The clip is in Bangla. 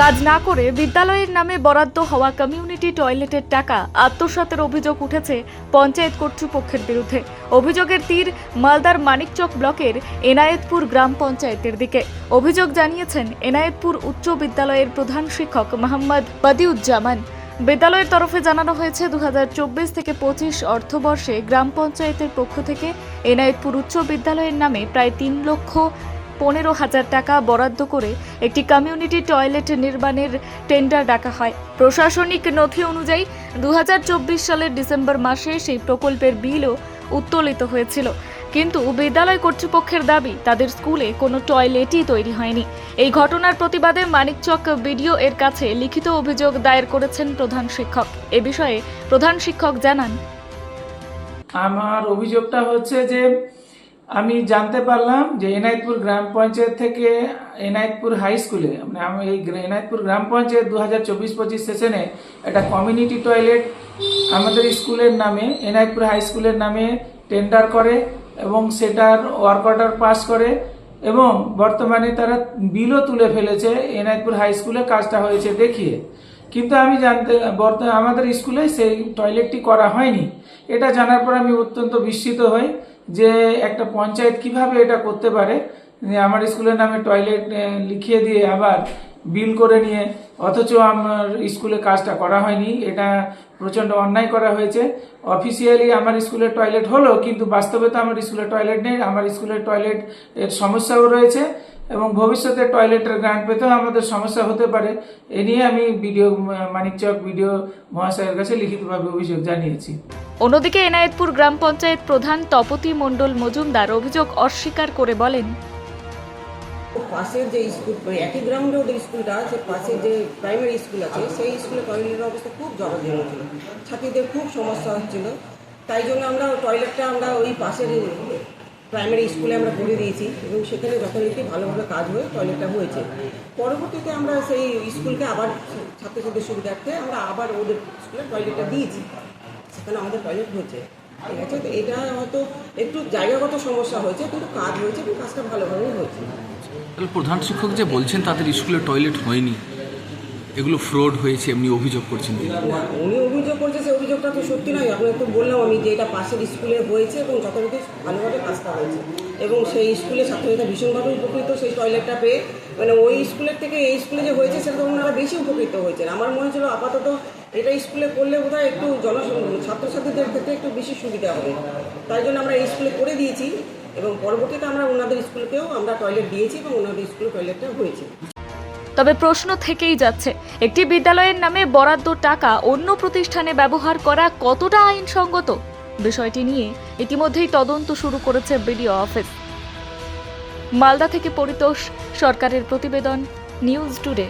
কাজ না করে বিদ্যালয়ের নামে বরাদ্দ হওয়া কমিউনিটি টয়লেটের টাকা আত্মসাতের অভিযোগ উঠেছে পঞ্চায়েত কর্তৃপক্ষের বিরুদ্ধে। অভিযোগের তীর মালদার মানিকচক ব্লকের এনায়েতপুর গ্রাম পঞ্চায়েতের দিকে। অভিযোগ জানিয়েছেন এনায়েতপুর উচ্চ বিদ্যালয়ের প্রধান শিক্ষক মোহাম্মদ বদিউজ্জামান। বিদ্যালয়ের তরফে জানানো হয়েছে দু হাজার চব্বিশ থেকে পঁচিশ অর্থবর্ষে গ্রাম পঞ্চায়েতের পক্ষ থেকে এনায়েতপুর উচ্চ বিদ্যালয়ের নামে প্রায় তিন লক্ষ পনেরো হাজার টাকা বরাদ্দ করে একটি কমিউনিটি টয়লেট নির্মাণের টেন্ডার ডাকা হয়। প্রশাসনিক নথি অনুযায়ী দুহাজার চব্বিশ সালের ডিসেম্বর মাসে সেই প্রকল্পের বিলও উত্তোলিত হয়েছিল। কিন্তু বিদ্যালয় কর্তৃপক্ষের দাবি, তাদের স্কুলে কোনো টয়লেটই তৈরি হয়নি। এই ঘটনার প্রতিবাদে মানিকচক বিডিও এর কাছে লিখিত অভিযোগ দায়ের করেছেন প্রধান শিক্ষক। এ বিষয়ে প্রধান শিক্ষক জানান, আমার অভিযোগটা হচ্ছে যে আমি জানতে পারলাম যে এনায়তপুর গ্রাম পঞ্চায়েত থেকে এনায়তপুর হাই স্কুলে মানে আমি এই এনায়তপুর গ্রাম পঞ্চায়েত দু হাজার চব্বিশ পঁচিশ সেশনে একটা কমিউনিটি টয়লেট আমাদের স্কুলের নামে, এনায়তপুর হাই স্কুলের নামে টেন্ডার করে এবং সেটার ওয়ার্ক অর্ডার পাস করে এবং বর্তমানে তারা বিলও তুলে ফেলেছে, এনায়তপুর হাই স্কুলে কাজটা হয়েছে দেখিয়ে। কিন্তু আমি জানতে আমাদের স্কুলে সেই টয়লেটটি করা হয়নি। এটা জানার পর আমি অত্যন্ত বিস্মিত হই। যে একটা পঞ্চায়েত কীভাবে এটা করতে পারে আমার স্কুলের নামে টয়লেট লিখিয়ে দিয়ে আবার বিল করে নিয়ে, অথচ আমার স্কুলে কাজটা করা হয়নি, এটা প্রচণ্ড অন্যায় করা হয়েছে। অফিসিয়ালি আমার স্কুলের টয়লেট হলো, কিন্তু বাস্তবে তো আমার স্কুলের টয়লেট নেই, আমার স্কুলের টয়লেট এর সমস্যাও রয়েছে, এবং ভবিষ্যতে টয়লেটের গ্রান্ট পেতেও আমাদের সমস্যা হতে পারে। এ নিয়ে আমি বিডিও মানিকচক বিডিও মহাশয়ের কাছে লিখিতভাবে অভিযোগ জানিয়েছি। অন্যদিকে এনায়েতপুর গ্রাম পঞ্চায়েত প্রধান তপতি মণ্ডল মজুমদার অভিযোগ অস্বীকার করে বলেন পাশের যে স্কুল মানে একই গ্রাউন্ডে ওদের স্কুলটা আছে, পাশের যে প্রাইমারি স্কুল আছে, সেই স্কুলে টয়লেটের অবস্থা খুব জরাজীর্ণ ছিল। ছাত্রীদের খুব সমস্যা হচ্ছিল। তাই জন্য আমরা টয়লেটটা আমরা ওই পাশের প্রাইমারি স্কুলে আমরা করে দিয়েছি এবং সেখানে যথারীতি ভালোভাবে কাজ হয়ে টয়লেটটা হয়েছে। পরবর্তীতে আমরা সেই স্কুলকে আবার ছাত্রছাত্রীদের সুবিধার্থে আমরা আবার ওদের স্কুলে টয়লেটটা দিয়েছি। সেখানে আমাদের টয়লেট হয়েছে। ঠিক আছে? তো এটা হয়তো একটু জায়গাগত সমস্যা হয়েছে, কিন্তু কাজ হয়েছে এবং কাজটা ভালোভাবেই হয়েছে। প্রধান শিক্ষক যে বলছেন তাদের স্কুলে টয়লেট হয়নি, এগুলো ফ্রড হয়েছে, এমনি অভিযোগ করছেন উনি অভিযোগ করছে, সেই অভিযোগটা তো সত্যি নয়। আপনাকে তো বললাম আমি যে এটা পাশের স্কুলে হয়েছে এবং যথারীতি ভালোভাবে কাজটা হয়েছে। এবং সেই স্কুলে ছাত্রছাত্রীরা ভীষণভাবে উপকৃত, সেই টয়লেটটা পেয়ে। মানে ওই স্কুলের থেকে এই স্কুলে যে হয়েছে, সেটা তো ওনারা বেশি উপকৃত হয়েছেন। আমার মনে হচ্ছিল আপাতত এটা স্কুলে করলে বোধহয় একটু জন ছাত্রছাত্রীদের ক্ষেত্রে একটু বেশি সুবিধা হবে। তাই জন্য আমরা এই স্কুলে করে দিয়েছি এবং পরবর্তীতে আমরা ওনাদের স্কুলকেও আমরা টয়লেট দিয়েছি এবং ওনাদের স্কুলে টয়লেটটা হয়েছে। তবে প্রশ্ন থেকেই যাচ্ছে, একটি বিদ্যালয়ের নামে বরাদ্দ টাকা অন্য প্রতিষ্ঠানে ব্যবহার করা কতটা আইনসঙ্গত? বিষয়টি নিয়ে ইতিমধ্যেই তদন্ত শুরু করেছে বিডিও অফিস। মালদা থেকে পরিতোষ, সরকারের প্রতিবেদন, নিউজ টুডে।